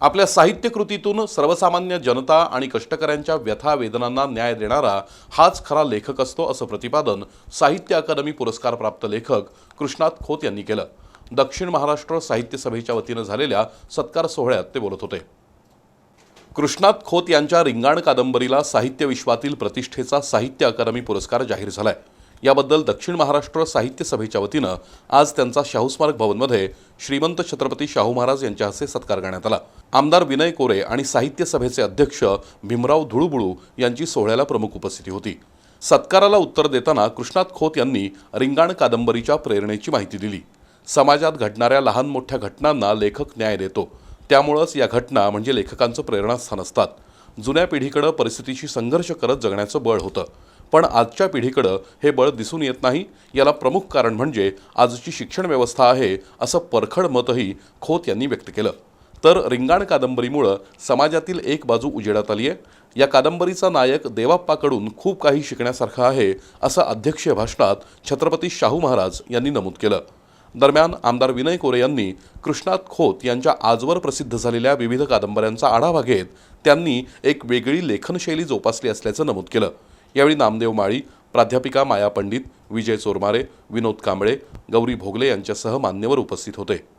आपल्या साहित्यकृतीतून सर्वसामान्य जनता आणि कष्टकऱ्यांच्या व्यथा वेदनांना न्याय देणारा हाच खरा लेखक असतो असं प्रतिपादन साहित्य अकादमी पुरस्कारप्राप्त लेखक कृष्णात खोत यांनी केलं. दक्षिण महाराष्ट्र साहित्य सभेच्या वतीनं झालेल्या सत्कार सोहळ्यात ते बोलत होते. कृष्णात खोत यांच्या रिंगाण कादंबरीला साहित्य विश्वातील प्रतिष्ठेचा साहित्य अकादमी पुरस्कार जाहीर झाला आहे याबद्दल दक्षिण महाराष्ट्र साहित्य सभेच्या वतीनं आज त्यांचा शाहू स्मारक भवनमध्ये श्रीमंत छत्रपती शाहू महाराज यांच्या हस्ते सत्कार करण्यात आला. आमदार विनय कोरे आणि साहित्य सभेचे अध्यक्ष भीमराव धुळुबुळू यांची सोहळ्याला प्रमुख उपस्थिती होती. सत्काराला उत्तर देताना कृष्णात खोत यांनी रिंगाण कादंबरीच्या प्रेरणेची माहिती दिली. समाजात घडणाऱ्या लहान मोठ्या घटनांना लेखक न्याय देतो. त्यामुळंच या घटना म्हणजे लेखकांचं प्रेरणास्थान असतात. जुन्या पिढीकडं परिस्थितीशी संघर्ष करत जगण्याचं बळ होतं. पण आजच्या पिढीकडं हे बळ दिसून येत नाही. याला प्रमुख कारण म्हणजे आजची शिक्षण व्यवस्था आहे असं परखड मतही खोत यांनी व्यक्त केलं. तर रिंगाण कादंबरीमुळं समाजातील एक बाजू उजेडात आली आहे या कादंबरीचा नायक देवाप्पाकडून खूप काही शिकण्यासारखं आहे असं अध्यक्षीय भाषणात छत्रपती शाहू महाराज यांनी नमूद केलं. दरम्यान आमदार विनय कोरे यांनी कृष्णात खोत यांच्या आजवर प्रसिद्ध झालेल्या विविध कादंबऱ्यांचा आढावा घेत त्यांनी एक वेगळी लेखनशैली जोपासली असल्याचं नमूद केलं. यावेळी नामदेव माळी प्राध्यापिका माया पंडित विजय चोरमारे विनोद कांबळे गौरी भोगले यांच्यासह मान्यवर उपस्थित होते.